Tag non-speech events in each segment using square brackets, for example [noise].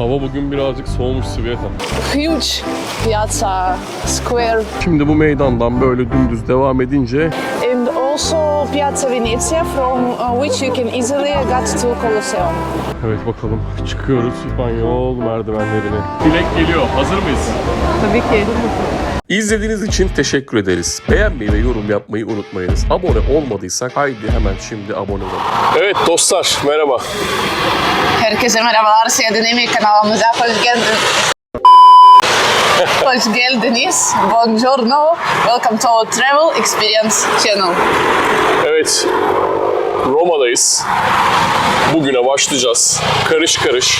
Hava bugün birazcık soğumuş Sveta. Huge piazza square Şimdi bu meydandan böyle dümdüz devam edince and also Piazza Venezia from uh, which you can easily get to Colosseum. Evet bakalım çıkıyoruz İspanyol merdivenlerine. Dilek geliyor. Hazır mıyız? Tabii ki. İzlediğiniz için teşekkür ederiz. Beğenmeyi ve yorum yapmayı unutmayınız. Abone olmadıysak haydi hemen şimdi abone olalım. Evet dostlar merhaba. Herkese merhabalar. Seyahatimi kanalımıza hoş geldiniz. [laughs] hoş geldiniz. Buongiorno. Welcome to our Travel Experience Channel. Evet Roma'dayız. Bugüne başlayacağız. Karış karış.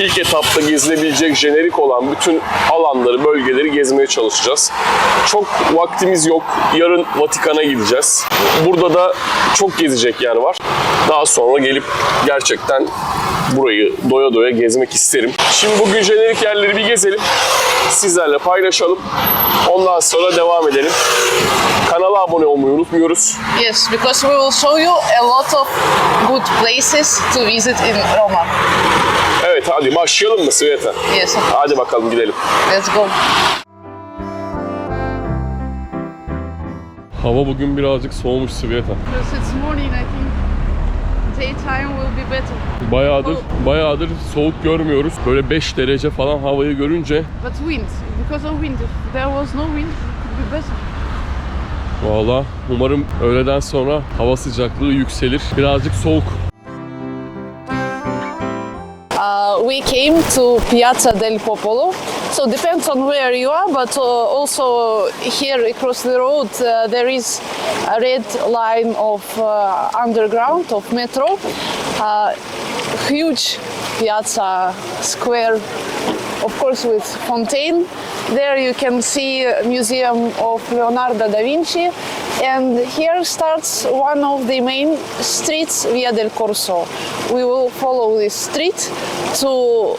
İlk etapta gezilebilecek jenerik olan bütün alanları, bölgeleri gezmeye çalışacağız. Çok vaktimiz yok. Yarın Vatikan'a gideceğiz. Burada da çok gezecek yer var. Daha sonra gelip gerçekten burayı doya doya gezmek isterim. Şimdi bugün jenerik yerleri bir gezelim. Sizlerle paylaşalım. Ondan sonra devam edelim. Kanala abone olmayı unutmuyoruz. Yes, because we will show you a lot of good places to visit in Roma. Evet hadi başlayalım mı Sveta? Yes, of Hadi bakalım gidelim. let's go. Hava bugün birazcık soğumuş Sveta. Because it's morning, I think daytime will be better. Bayağıdır, bayağıdır soğuk görmüyoruz. Böyle 5 derece falan havayı görünce But wind, because of wind. If there was no wind, it could be better. Valla umarım öğleden sonra hava sıcaklığı yükselir. Birazcık soğuk. Uh, we came to Piazza del Popolo. So depends on where you are, but uh, also here across the road uh, there is a red line of uh, underground of metro. Uh, huge piazza square, of course with fontaine. There you can see museum of Leonardo da Vinci. And here starts one of the main streets, Via del Corso. We will follow this street to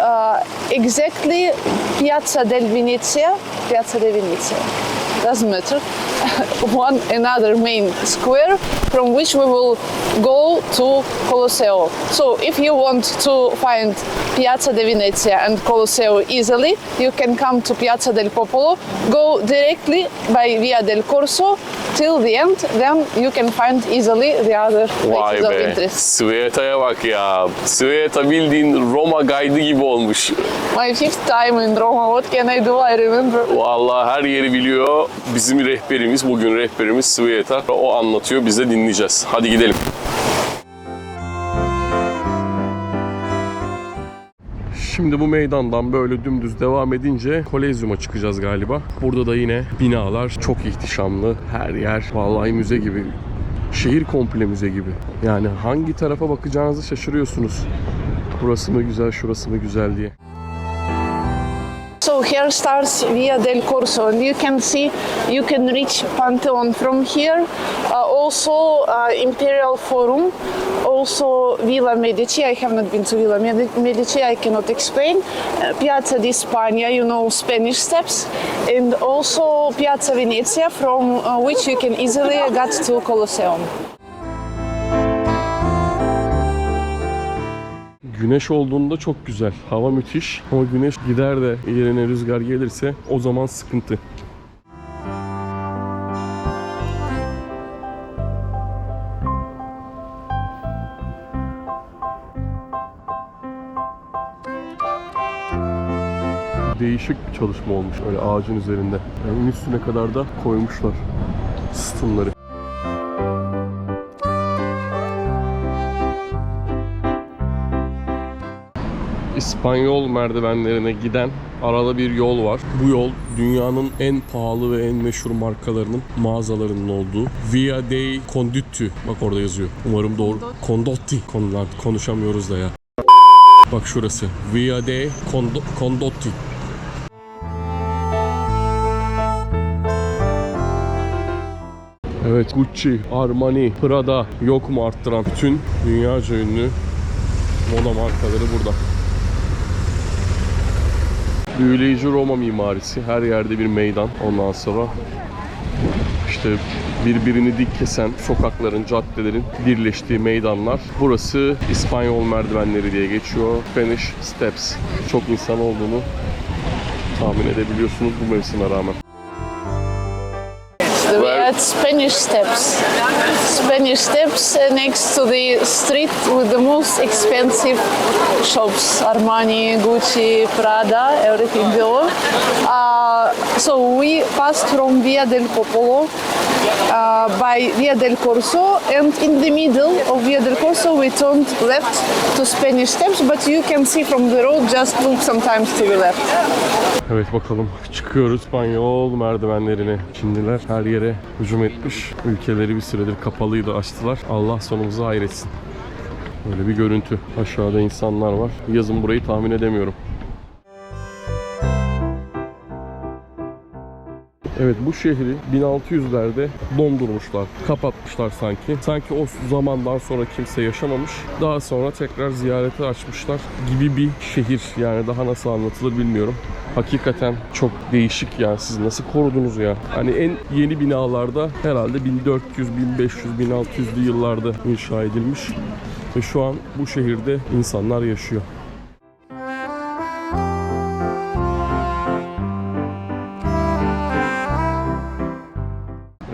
uh, exactly Piazza del Venezia. Piazza del Venezia. Doesn't matter. [laughs] one another main square from which we will go to Colosseo. So if you want to find Piazza di Venezia and Colosseo easily, you can come to Piazza del Popolo, go directly by Via del Corso till the end, then you can find easily the other Vay places of be. interest. Sveta'ya bak ya. Sveta bildiğin Roma guide'ı gibi olmuş. My fifth time in Roma, what can I do? I remember. Vallahi her yeri biliyor. Bizim rehberimiz, bugün rehberimiz Sveta. O anlatıyor, biz de dinleyeceğiz. Hadi gidelim. Şimdi bu meydandan böyle dümdüz devam edince Kolezyum'a çıkacağız galiba. Burada da yine binalar çok ihtişamlı. Her yer vallahi müze gibi. Şehir komple müze gibi. Yani hangi tarafa bakacağınızı şaşırıyorsunuz. Burası mı güzel, şurası mı güzel diye. Here starts Via del Corso, and you can see you can reach Pantheon from here. Uh, also uh, Imperial Forum, also Villa Medici. I have not been to Villa Medici. I cannot explain. Uh, Piazza di Spagna, you know Spanish steps, and also Piazza Venezia, from which you can easily get to Colosseum. Güneş olduğunda çok güzel. Hava müthiş. Ama güneş gider de yerine rüzgar gelirse o zaman sıkıntı. Değişik bir çalışma olmuş öyle ağacın üzerinde. Yani üstüne kadar da koymuşlar sütunları. İspanyol merdivenlerine giden arada bir yol var. Bu yol dünyanın en pahalı ve en meşhur markalarının mağazalarının olduğu Via dei Condotti. Bak orada yazıyor. Umarım doğru. Condotti. Konular konuşamıyoruz da ya. Bak şurası. Via dei Condo- Condotti. Evet Gucci, Armani, Prada yok mu arttıran bütün dünyaca ünlü moda markaları burada. Büyüleyici Roma mimarisi. Her yerde bir meydan. Ondan sonra işte birbirini dik kesen sokakların, caddelerin birleştiği meydanlar. Burası İspanyol merdivenleri diye geçiyor. Spanish Steps. Çok insan olduğunu tahmin edebiliyorsunuz bu mevsime rağmen. We Where- at Spanish Steps. Spanish Steps uh, next to the street with the most expensive shops Armani, Gucci, Prada, everything below. Uh, so we passed from Via del Popolo uh, by Via del Corso, and in the middle of Via del Corso, we turned left to Spanish Steps. But you can see from the road, just look sometimes to the left. Evet bakalım çıkıyoruz İspanyol merdivenlerine. Çinliler her yere hücum etmiş. Ülkeleri bir süredir kapalıydı açtılar. Allah sonumuzu hayretsin. Böyle bir görüntü. Aşağıda insanlar var. Yazın burayı tahmin edemiyorum. Evet bu şehri 1600'lerde dondurmuşlar, kapatmışlar sanki. Sanki o zamandan sonra kimse yaşamamış. Daha sonra tekrar ziyarete açmışlar gibi bir şehir. Yani daha nasıl anlatılır bilmiyorum. Hakikaten çok değişik yani siz nasıl korudunuz ya? Hani en yeni binalarda herhalde 1400, 1500, 1600'lü yıllarda inşa edilmiş. Ve şu an bu şehirde insanlar yaşıyor.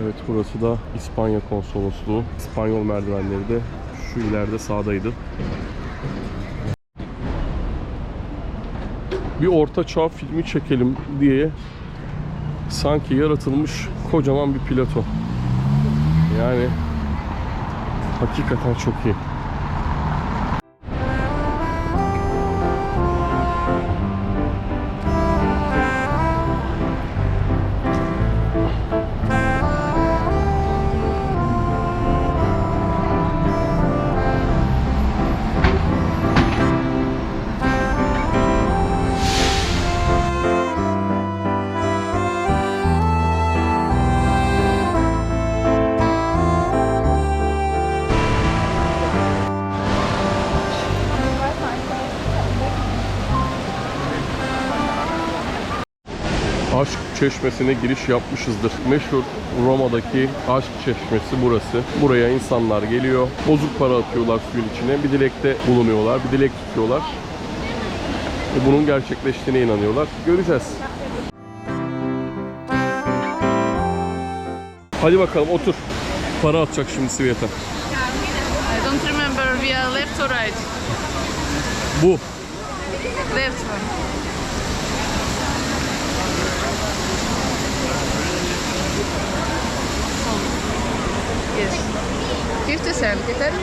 Evet burası da İspanya konsolosluğu. İspanyol merdivenleri de şu ileride sağdaydı. Bir orta çağ filmi çekelim diye sanki yaratılmış kocaman bir plato. Yani hakikaten çok iyi. Çeşmesi'ne giriş yapmışızdır. Meşhur Roma'daki Aşk Çeşmesi burası. Buraya insanlar geliyor. Bozuk para atıyorlar suyun içine. Bir dilekte bulunuyorlar. Bir dilek tutuyorlar. Ve bunun gerçekleştiğine inanıyorlar. Göreceğiz. Hadi bakalım otur. Para atacak şimdi Sveta. I don't remember via left or right. Bu. Left one. Yes. 50 cent, yeter mi?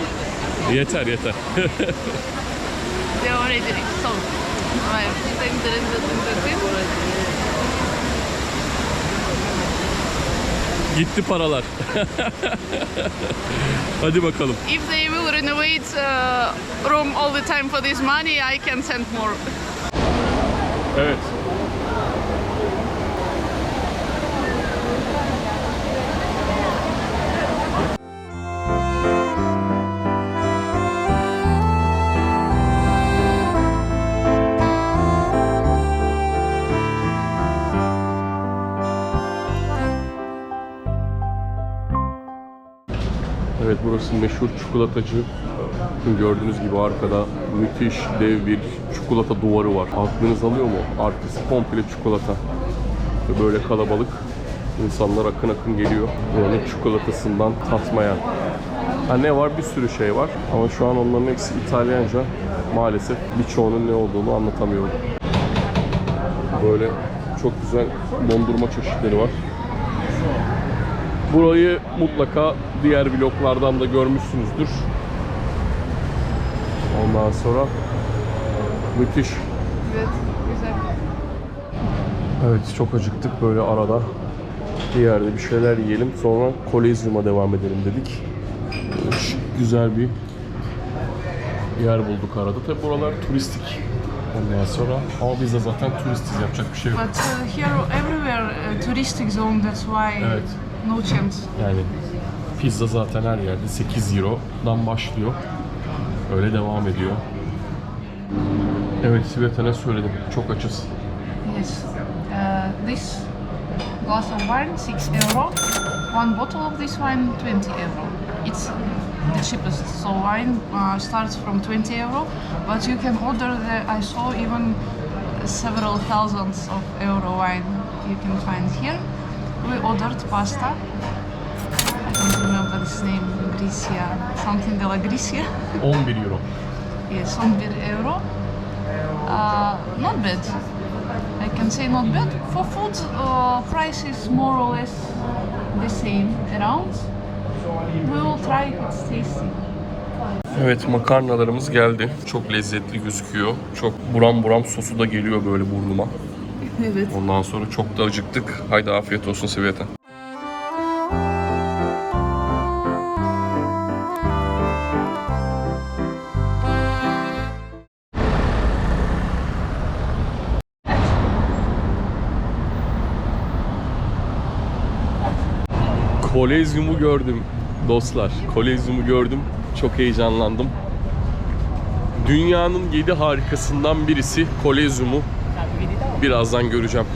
Yeter yeter. Right. Dın dın dın dın dın dın. Gitti paralar. [laughs] Hadi bakalım. If they will renovate uh, Rome all the time for this money, I can send more. Evet. Evet burası meşhur çikolatacı. Gördüğünüz gibi arkada müthiş dev bir çikolata duvarı var. Aklınız alıyor mu? Arkası komple çikolata. Ve böyle kalabalık insanlar akın akın geliyor. Buranın çikolatasından tatmaya. Ha ne var? Bir sürü şey var. Ama şu an onların hepsi İtalyanca. Maalesef birçoğunun ne olduğunu anlatamıyorum. Böyle çok güzel dondurma çeşitleri var. Burayı mutlaka diğer vloglardan da görmüşsünüzdür. Ondan sonra müthiş. Evet, güzel. Evet çok acıktık böyle arada. Bir yerde bir şeyler yiyelim sonra Kolezyum'a devam edelim dedik. Şık, güzel bir yer bulduk arada. Tabi buralar turistik. Ondan sonra ama biz de zaten turistiz yapacak bir şey yok. But uh, here everywhere uh, touristic zone, that's why Evet. No chance. Yani pizza zaten her yerde 8 Euro'dan başlıyor. Öyle devam ediyor. Evet Siveta ne söyledim? Çok açız. Yes. Uh, this glass of wine, 6 euro. one bottle of this wine 20 euro. It's the cheapest. So wine uh, starts from 20 euro, but you can order the. I saw even several thousands of euro wine you can find here. We ordered pasta. I don't remember this name. Gricia, something de la Gricia. 11 [laughs] euro. Yes, 11 euro. Uh, not bad. I can say not bad. For food, uh, price is more or less the same around. We will try it. It's tasty. Evet makarnalarımız geldi. Çok lezzetli gözüküyor. Çok buram buram sosu da geliyor böyle burnuma. Evet. Ondan sonra çok da acıktık. Haydi afiyet olsun Sveta. Kolezyumu gördüm dostlar. Kolezyumu gördüm. Çok heyecanlandım. Dünyanın yedi harikasından birisi Kolezyumu. Birazdan göreceğim.